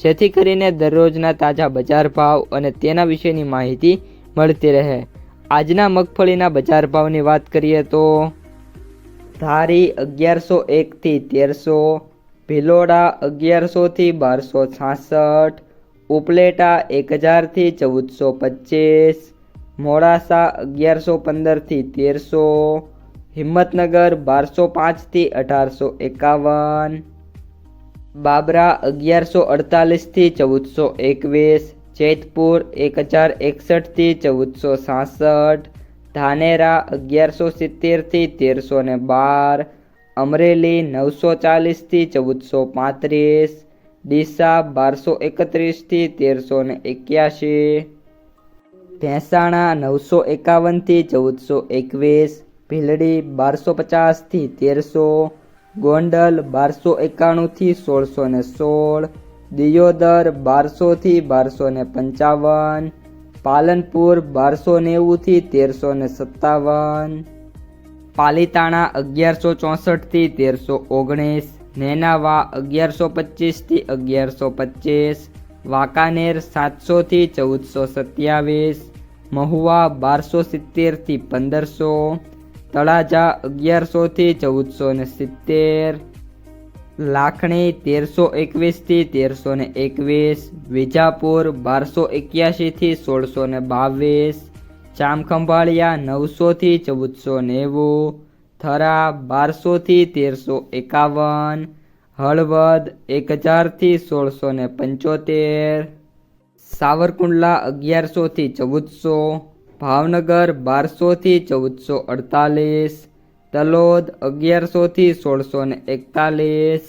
જેથી કરીને દરરોજના તાજા બજાર ભાવ અને તેના વિશેની માહિતી મળતી રહે. આજના મગફળીના બજાર ભાવની વાત કરીએ તો ધારી અગિયારસો એકથી તેરસો, ભિલોડા અગિયારસોથી બારસો છાસઠ, ઉપલેટા એક હજારથી ચૌદસો પચીસ, મોડાસા અગિયારસો પંદરથી તેરસો, હિંમતનગર બારસો પાંચથી અઢારસો એકાવન બાબરા અગિયારસો અડતાલીસથી ચૌદસો એકવીસ, જેતપુર એક હજાર એકસઠથી ચૌદસો સાસઠ, ધાનેરા અગિયારસો સિત્તેરથી તેરસો ને બાર, અમરેલી નવસો ચાલીસથી ચૌદસો પાંત્રીસ, ડીસા બારસો એકત્રીસથી તેરસો ને એક્યાસી ભેંસાણા નવસો એકાવનથી ચૌદસો એકવીસ, ભીલડી બારસો પચાસથી તેરસો ગોંડલ બારસો એકાણુંથી સોળસો ને સોળ, દિયોદર બારસોથી બારસો ને પંચાવન, પાલનપુર બારસો નેવુંથી તેરસો ને સત્તાવન, પાલીતાણા અગિયારસો ચોસઠથી તેરસો ઓગણીસ, નેનાવા અગિયારસો પચીસથી અગિયારસો પચીસ, વાંકાનેર સાતસોથી ચૌદસો સત્યાવીસ, મહુવા બારસો સિત્તેરથી પંદરસો તળાજા અગિયારસોથી ચૌદસો ને સિત્તેર, લાખણી તેરસો એકવીસથી તેરસો ને એકવીસ, વિજાપુર બારસો એક્યાસીથી સોળસો ને બાવીસ જામખંભાળિયા નવસોથી ચૌદસો નેવું, થરા બારસોથી તેરસો એકાવન, હળવદ એક હજારથી સોળસો ને પંચોતેર, સાવરકુંડલા અગિયારસોથી ચૌદસો ભાવનગર બારસોથી ચૌદસો અડતાલીસ, તલોદ અગિયારસોથી સોળસો ને એકતાલીસ.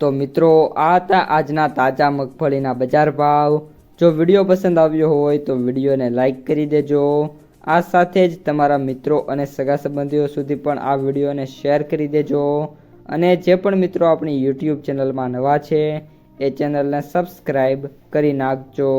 તો મિત્રો, આ હતા આજના તાજા મગફળીના બજાર ભાવ. જો વીડિયો પસંદ આવ્યો હોય તો વિડીયોને લાઈક કરી દેજો. આ સાથે જ તમારા મિત્રો અને સગા સંબંધીઓ સુધી પણ આ વિડીયોને શેર કરી દેજો. અને જે પણ મિત્રો આપણી યુટ્યુબ ચેનલમાં નવા છે, એ ચેનલને સબસ્ક્રાઈબ કરી નાખજો.